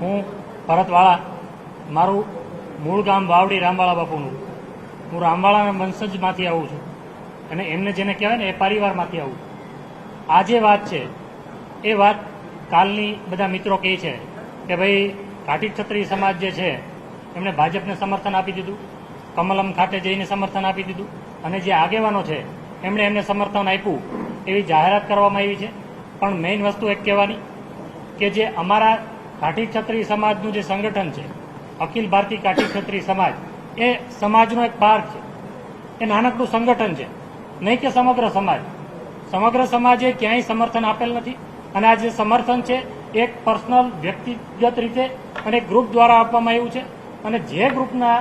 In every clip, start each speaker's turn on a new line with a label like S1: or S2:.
S1: હું ભરતવાળા, મારું મૂળ ગામ વાવડી રામવાળા બાપુનું. હું રામવાળાના વંશજમાંથી આવું છું અને એમને જેને કહેવાય ને એ પરિવારમાંથી આવું આ જે વાત છે, એ વાત કાલની બધા મિત્રો કહે છે કે ભાઈ, ઘાટી ક્ષત્રિય સમાજ જે છે, એમણે ભાજપને સમર્થન આપી દીધું, કમલમ ખાતે જઈને સમર્થન આપી દીધું અને જે આગેવાનો છે, એમણે એમને સમર્થન આપ્યું. એવી જાહેરાત કરવામાં આવી છે. પણ મેઇન વસ્તુ એક કહેવાની કે જે અમારા કાઠી ક્ષત્રિય સમાજનું જે સંગઠન છે, અખિલ ભારતીય કાઠી ક્ષત્રિય સમાજ, એ સમાજનો એક ભાગ છે. એ નાનકડું સંગઠન છે. નહીં કે સમગ્ર સમાજ. સમગ્ર સમાજે ક્યાંય સમર્થન આપેલ નથી અને આ જે સમર્થન છે એક પર્સનલ, વ્યક્તિગત રીતે અને ગ્રુપ દ્વારા આપવામાં આવ્યું છે. અને જે ગ્રુપના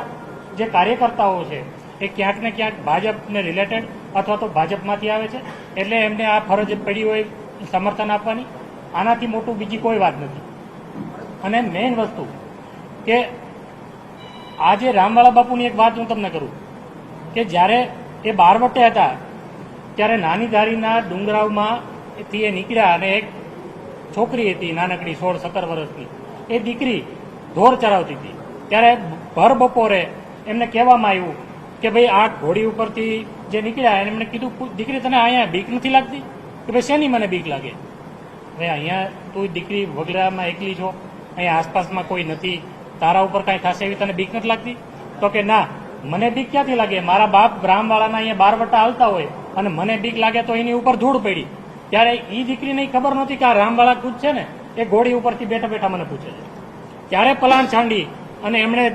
S1: જે કાર્યકર્તાઓ છે, એ ક્યાંક ને ક્યાંક ભાજપને રિલેટેડ અથવા તો ભાજપમાંથી આવે છે, એટલે એમને આ ફરજ પડી હોય સમર્થન આપવાની. આનાથી મોટું બીજી કોઈ વાત નથી. અને મેઇન વસ્તુ કે આજે રામવાળા બાપુની એક વાત હું તમને કરું, કે જ્યારે એ બારવટે હતા, ત્યારે નાની ધારીના ડુંગરાવમાં થી એ નીકળ્યા અને એક છોકરી હતી નાનકડી સોળ સત્તર વર્ષની. એ દીકરી ઢોર ચરાવતી હતી. ત્યારે ભર બપોરે એમને કહેવામાં આવ્યું કે ભાઈ આ ઘોડી ઉપરથી જે નીકળ્યા, એને એમણે કીધું દીકરી તને અહીંયા બીક નથી લાગતી? કે ભાઈ, શેની મને બીક લાગે? ભાઈ, અહીંયા તું દીકરી વગડામાં એકલી છો, અહીંયા આસપાસમાં કોઈ નથી, તારા ઉપર કાંઈ થશે એવી તને બીક નથી લાગતી? તો કે, ના, મને બીક ક્યાંથી લાગે? મારા બાપ બ્રાહ્મવાળાના અહીંયા બાર વટા હાલતા હોય અને મને બીક લાગે તો એની ઉપર ધૂળ પડી. ત્યારે એ દીકરીને ખબર નહોતી કે આ રામવાળા કૂદ છે ને, એ ઘોડી ઉપરથી બેઠા બેઠા મને પૂછે છે. ત્યારે પલાણ છાંડી અને એમણે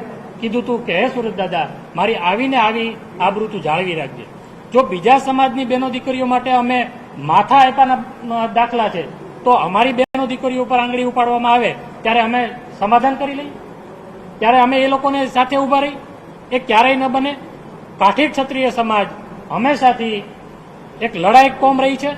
S1: કીધું તું કે, હે સુરત દાદા, મારી આવીને આવી આબરૂ તું જાળવી રાખજે. જો બીજા સમાજની બેનો દીકરીઓ માટે અમે માથા આપ્યાના દાખલા છે, તો અમારી બહેનો દીકરીઓ ઉપર આંગળી ઉપાડવામાં આવે, ત્યારે અમે સમાધાન કરી લઈએ? ત્યારે અમે એ લોકોને સાથે ઊભા રહી? એ ક્યારેય ન બને. કાઠી ક્ષત્રિય સમાજ હંમેશાથી એક લડાઈ કોમ રહી છે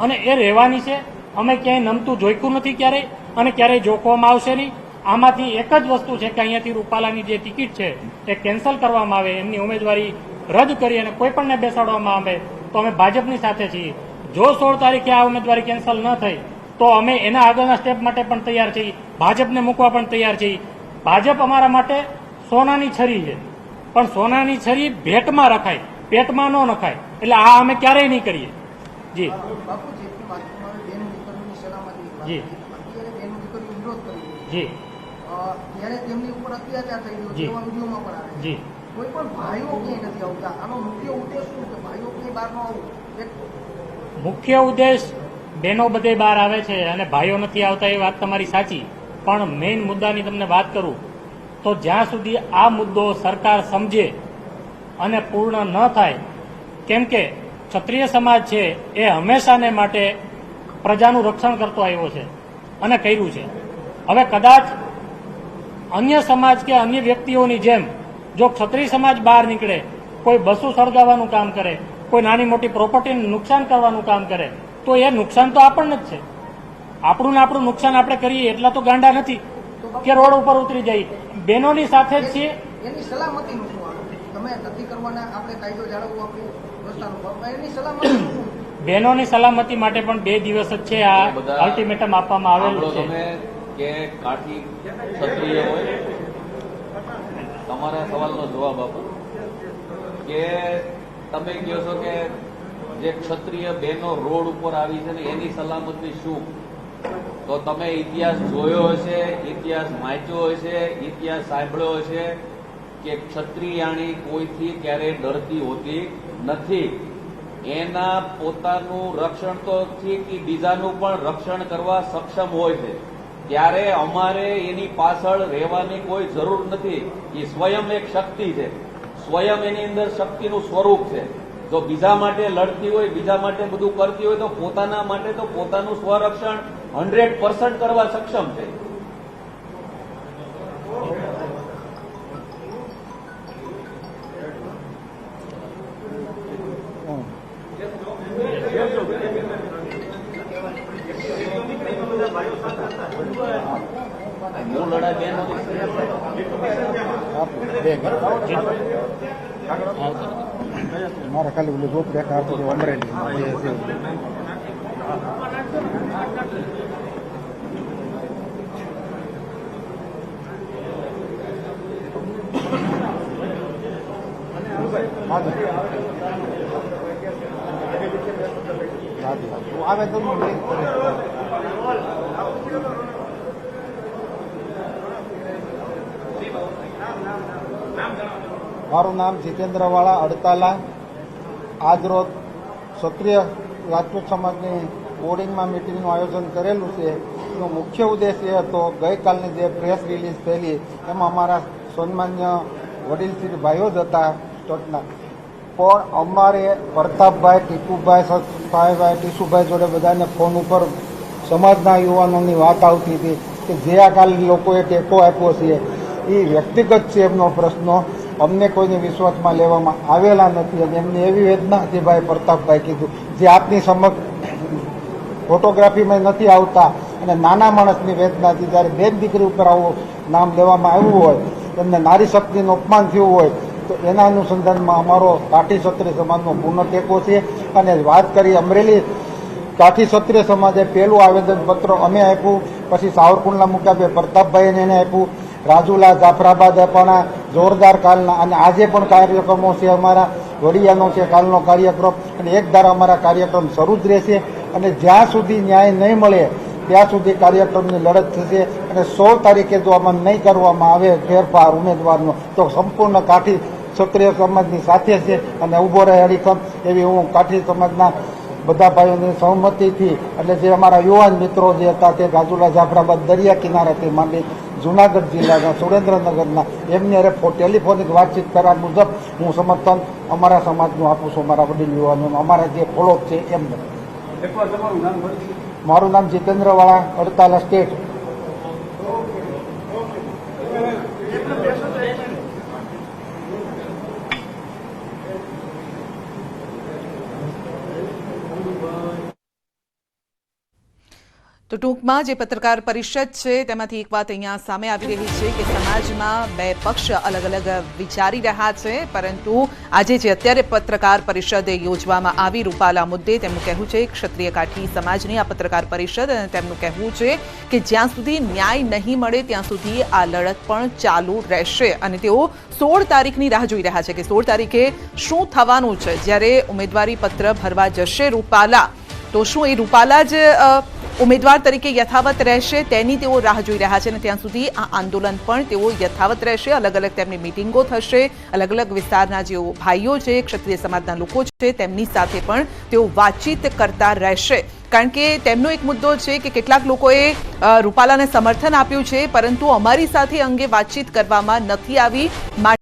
S1: અને એ રહેવાની છે. અમે ક્યાંય નમતું જોઈતું નથી ક્યારેય અને ક્યારેય જોખવામાં આવશે નહીં. આમાંથી એક જ વસ્તુ છે કે અહીંયાથી રૂપાલાની જે ટિકિટ છે એ કેન્સલ કરવામાં આવે એમની ઉમેદવારી રદ કરી અને કોઈ પણને બેસાડવામાં આવે તો અમે ભાજપની સાથે છીએ. જો સોળ તારીખે આ ઉમેદવારી કેન્સલ ન થઈ તો અમે એના આગળના સ્ટેપ માટે પણ તૈયાર છીએ. ભાજપને મૂકવા પણ તૈયાર છીએ. ભાજપ અમારા માટે સોનાની છરી છે. પણ સોનાની છરી ભેટમાં રખાય પેટમાં ન નખાય. એટલે આ અમે ક્યારેય નહીં કરીએ. જી. જી. જી.
S2: ત્યારે તેમની ઉપર અત્યાચાર થઈ રહ્યો છે. એવા વિડીયોમાં પણ આવે. છે. કોઈ પણ ભાઈઓ ક્યાંય નથી આવતા. આનો મુખ્ય ઉદ્દેશ શું છે? ભાઈઓ ક્યાંય બહાર ન આવવું
S1: મુખ્ય ઉદ્દેશ બહેનો બધે બહાર આવે છે અને ભાઈઓ નથી આવતા એ વાત તમારી સાચી. પણ મેઇન મુદ્દાની તમને વાત કરું તો જ્યાં સુધી આ મુદ્દો સરકાર સમજે અને પૂર્ણ ન થાય કેમ કે ક્ષત્રિય સમાજ છે એ હંમેશાને માટે પ્રજાનું રક્ષણ કરતો આવ્યો છે અને કર્યું છે. હવે કદાચ અન્ય સમાજ કે અન્ય વ્યક્તિઓની જેમ જો ક્ષત્રિય સમાજ બહાર નીકળે કોઈ બસો સળગાવવાનું કામ કરે કોઈ નાની મોટી પ્રોપર્ટીને નુકસાન કરવાનું કામ કરે તો એ નુકસાન તો આપણને જ છે. આપણું ને આપણું નુકસાન આપણે કરીએ એટલા તો ગાંડા નથી કે રોડ ઉપર ઉતરી જાય બહેનોની સાથે જ છીએ. બહેનોની સલામતી માટે પણ બે દિવસ જ છે આ અલ્ટિમેટમ આપવામાં આવેલું છે.
S3: કે કાઠી ક્ષત્રિય હોય? તમારા સવાલનો જવાબ આપો. કે તમે કહો છો કે જે ક્ષત્રિય બહેનો રોડ ઉપર આવી છે ને એની સલામતી શું? તો તમે ઇતિહાસ જોયો હશે, ઇતિહાસ વાંચ્યો હશે, ઇતિહાસ સાંભળ્યો હશે કે ક્ષત્રિયાણી કોઈથી ક્યારેય ડરતી હોતી નથી. એના પોતાનું રક્ષણ તો ઠીક બીજાનું પણ રક્ષણ કરવા સક્ષમ હોય છે. ત્યારે અમારે એની પાછળ રહેવાની કોઈ જરૂર નથી. એ સ્વયં એક શક્તિ છે. સ્વયં એની અંદર શક્તિનું સ્વરૂપ છે. જો બીજા માટે લડતી હોય, બીજા માટે બધું કરતી હોય, તો પોતાના માટે તો પોતાનું સ્વરક્ષણ હંડ્રેડ પર્સન્ટ કરવા સક્ષમ છે. મૂળ લડાઈ બેન
S4: મારે ખાલી ઓલું દેખાડતું હતું અમરેલી આવે છે. મારું નામ જીતેન્દ્રવાળા અડતાલા, આજરોજ ક્ષત્રિય રાજપૂત સમાજની બોર્ડિંગમાં મિટિંગનું આયોજન કરેલું છે. એનો મુખ્ય ઉદ્દેશ એ હતો, ગઈકાલની જે પ્રેસ રિલીઝ થયેલી, એમાં અમારા સન્માન્ય વડીલ ભાઈઓ જ હતા સ્ટોટના પણ અમારે પ્રતાપભાઈ, ટીપુભાઈ, સતભાઈભાઈ, ટીસુભાઈ જોડે બધાને ફોન ઉપર સમાજના યુવાનોની વાત આવતી હતી કે જે આ કાલ લોકોએ ટેકો આપ્યો છે એ વ્યક્તિગત છે એમનો પ્રશ્ન. અમને કોઈને વિશ્વાસમાં લેવામાં આવેલા નથી અને એમની એવી વેદના હતી ભાઈ પ્રતાપભાઈ કીધું, જે આપની સમક્ષ ફોટોગ્રાફીમાં નથી આવતા અને નાના માણસની વેદના હતી. જ્યારે બેન દીકરી ઉપર આવું નામ લેવામાં આવ્યું હોય, એમને નારી શક્તિનું અપમાન થયું હોય, તો એના અનુસંધાનમાં અમારો કાઠી ક્ષત્રિય સમાજનો પૂર્ણ ટેકો છે. અને વાત કરી અમરેલી, કાઠી ક્ષત્રિય સમાજે પહેલું આવેદનપત્ર અમે આપ્યું, પછી સાવરકુંડલા મુકાબે પ્રતાપભાઈને એને આપ્યું. રાજુલા, જાફરાબાદે પણ જોરદાર કાલના અને આજે પણ કાર્યક્રમો છે અમારા. વડિયાનો છે કાલનો કાર્યક્રમ. અને એક ધારા અમારા કાર્યક્રમ શરૂ જ રહેશે. અને જ્યાં સુધી ન્યાય નહીં મળે, ત્યાં સુધી કાર્યક્રમની લડત થશે. અને સોળ તારીખે જો આમાં નહીં કરવામાં આવે ફેરફાર ઉમેદવારનો, તો સંપૂર્ણ કાઠી ક્ષત્રિય સમાજની સાથે છે અને ઊભો રહે હરિકમ એવી હું કાઠી સમાજના બધા ભાઈઓની સહમતિથી, એટલે જે અમારા યુવાન મિત્રો જે હતા તે રાજુલા, જાફરાબાદ દરિયા કિનારેથી માંડી જુનાગઢ જિલ્લાના સુરેન્દ્રનગરના એમની અરે ટેલિફોનિક વાતચીત કરવા મુજબ હું સમર્થન અમારા સમાજનું આપું છું અમારા વડીલ યુવાનોનું અમારા જે ફોલોઅપ છે એમને. મારું નામ જીતેન્દ્રવાળા અડતાલા સ્ટેટ
S5: તો ટૂંકમાં જે પત્રકાર પરિષદ છે, તેમાંથી એક વાત અહીંયા સામે આવી રહી છે કે સમાજમાં બે પક્ષ અલગ અલગ વિચારી રહ્યા છે, પરંતુ આજે જે અત્યારે પત્રકાર પરિષદ યોજવામાં આવી, રૂપાલા મુદ્દે તેમનું કહેવું છે, ક્ષત્રિય કાઠી સમાજની આ પત્રકાર પરિષદ અને તેમનું કહેવું છે કે જ્યાં સુધી ન્યાય નહીં મળે, ત્યાં સુધી આ લડત પણ ચાલુ રહેશે. અને તેઓ સોળ તારીખની રાહ જોઈ રહ્યા છે કે સોળ તારીખે શું થવાનું છે? જ્યારે ઉમેદવારી પત્ર ભરવા જશે રૂપાલા, તો શું એ રૂપાલા જ ઉમેદવાર તરીકે યથાવત રહેશે તેની તેઓ રાહ જોઈ રહ્યા છે અને ત્યાં સુધી આ આંદોલન પણ તેઓ યથાવત રહેશે. અલગ અલગ તેમની મિટિંગો થશે. અલગ અલગ વિસ્તારના જેઓ ભાઈઓ છે, ક્ષત્રિય સમાજના લોકો છે, તેમની સાથે પણ તેઓ વાતચીત કરતા રહેશે. કારણ કે તેમનો એક મુદ્દો છે કે કેટલાક લોકોએ રૂપાલાને સમર્થન આપ્યું છે, પરંતુ અમારી સાથે અંગે વાતચીત કરવામાં નથી આવી.